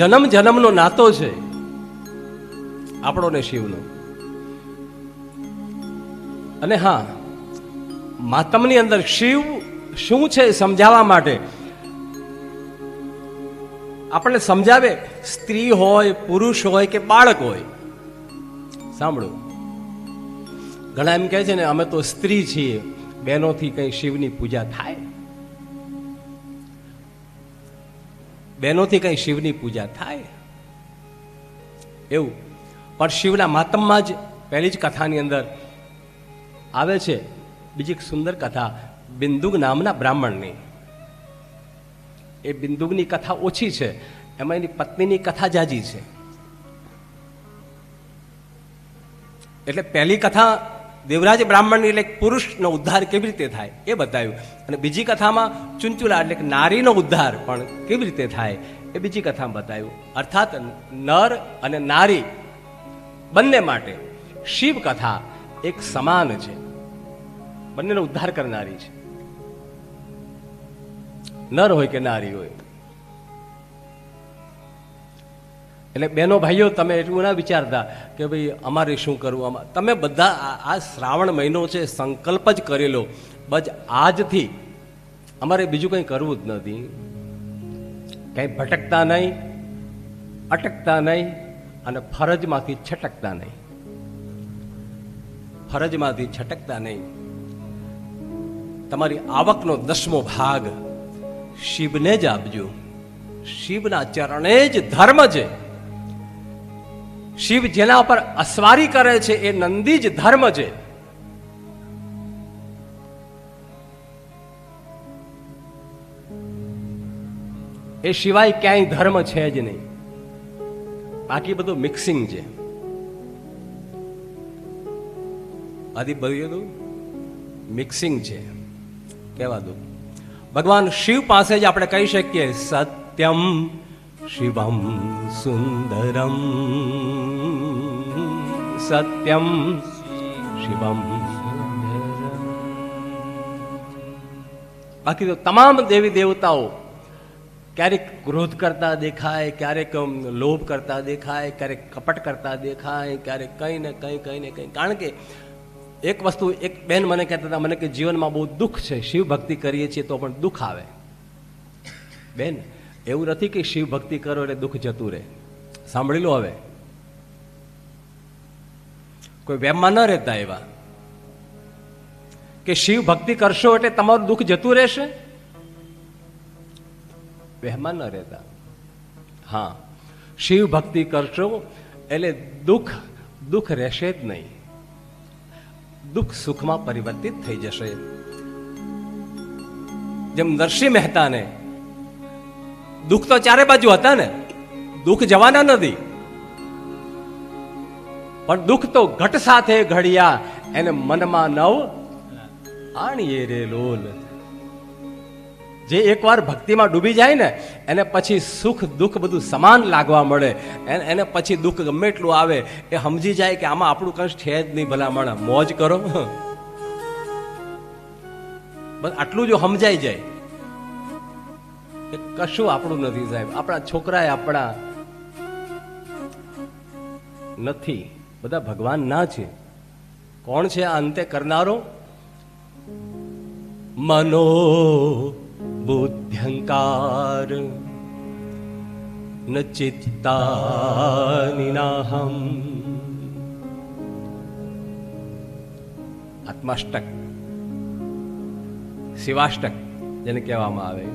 જન્મ જન્મનો નાતો છે આપણો ને શિવનો. અને હા, માતમની અંદર શિવ શું છે સમજાવવા માટે? આપણને સમજાવે, સ્ત્રી હોય, પુરુષ હોય કે બાળક હોય. સાંભળો. ઘણા એમ કહે છે ને, અમે તો સ્ત્રી છીએ. બહેનોથી કંઈ શિવની પૂજા થાય? બહેનોથી કઈ શિવની પૂજા થાય? એવું. પણ શિવના માતમમાં જ પહેલી જ કથાની અંદર આવે છે બીજી એક સુંદર કથા બિંદુક નામના બ્રાહ્મણની. એ બિંદુકની કથા ઓછી છે, એમાં એની પત્નીની કથા જાજી છે. એટલે પહેલી કથા દેવરાજ બ્રાહ્મણની એટલે પુરુષનો ઉદ્ધાર કેવી રીતે થાય એ બતાવ્યું. અને બીજી કથામાં ચુંચુલા એટલે નારીનો ઉદ્ધાર પણ કેવી રીતે થાય એ બીજી કથામાં બતાવ્યું. અર્થાત નર અને નારી બંને માટે શિવ કથા એક સમાન છે. બંનેનો ઉદ્ધાર કરનારી છે. નર હોય કે નારી હોય. એટલે બેનો ભાઈઓ, તમે એટલું ના વિચારતા કે ભાઈ અમારે શું કરવું? આમાં તમે બધા આ શ્રાવણ મહિનો છે, સંકલ્પ જ કરેલો. બસ આજથી અમારે બીજું કંઈ કરવું જ નથી. કંઈ ભટકતા નહીં, અટકતા નહીં અને ફરજમાંથી છટકતા નહીં. ફરજમાંથી છટકતા નહીં. તમારી આવકનો દસમો ભાગ શિવને જ આપજો. શિવના ચરણે જ ધર્મ છે. શિવ જેના પર અસવારી કરે છે, એ નંદી જ ધર્મ છે. એ સિવાય ક્યાંય ધર્મ છે જ નહીં. બાકી બધું મિક્સિંગ છે. આદિ બધું મિક્સિંગ છે. કહેવા દો. ભગવાન શિવ પાસે જ આપણે કહી શકીએ, સત્યમ શિવમ સુંદરમ સત્યમ શિવમ બાકી તો તમામ દેવી દેવતાઓ ક્યારેક ક્રોધ કરતા દેખાય ક્યારેક લોભ કરતા દેખાય ક્યારેક કપટ કરતા દેખાય ક્યારેક કંઈ ને કંઈ કંઈ ને કંઈ કારણ કે એક વસ્તુ એક બેન મને કહેતા હતા મને કે જીવનમાં બહુ દુઃખ છે શિવ ભક્તિ કરીએ છીએ તો પણ દુઃખ આવે બેન એવું નથી કે શિવ ભક્તિ કરો એટલે દુઃખ જતું રહે. સાંભળી લો હવે. કોઈ વેમમાં ન રહેતા એવા. કે શિવ ભક્તિ કરશો એટલે તમારું દુઃખ જતું રહેશે? વહેમાં ન રહેતા. હા. શિવ ભક્તિ કરશો એટલે દુઃખ દુઃખ રહેશે જ નહીં. દુઃખ સુખમાં પરિવર્તિત થઈ જશે. જેમ નરસિંહ મહેતાને દુઃખ તો ચારે બાજુ હતા ને. દુઃખ જવાના નથી. પણ દુઃખ તો ઘટ સાથે ઘડિયા, એને મનમાં નવ આણીએ રે લોલ. જે એકવાર ભક્તિમાં ડૂબી જાય ને, એને પછી સુખ દુઃખ બધું સમાન લાગવા મળે. એને પછી દુઃખ ગમે એટલું આવે, એ સમજી જાય કે આમાં આપણું કંઈ છે જ નહીં ભલામણ. મોજ કરો. બસ આટલું જો સમજાઈ જાય. કશું આપણું નથી સાહેબ. આપણા છોકરાએ આપણા નથી. બધા ભગવાન ના છે. કોણ છે આ અંતે કરનારો? મનો બુદ્ધ્યંકાર ન ચિત્તાનિનાહમ. આત્માષ્ટક. શિવાષ્ટક, જેને કહેવામાં આવે.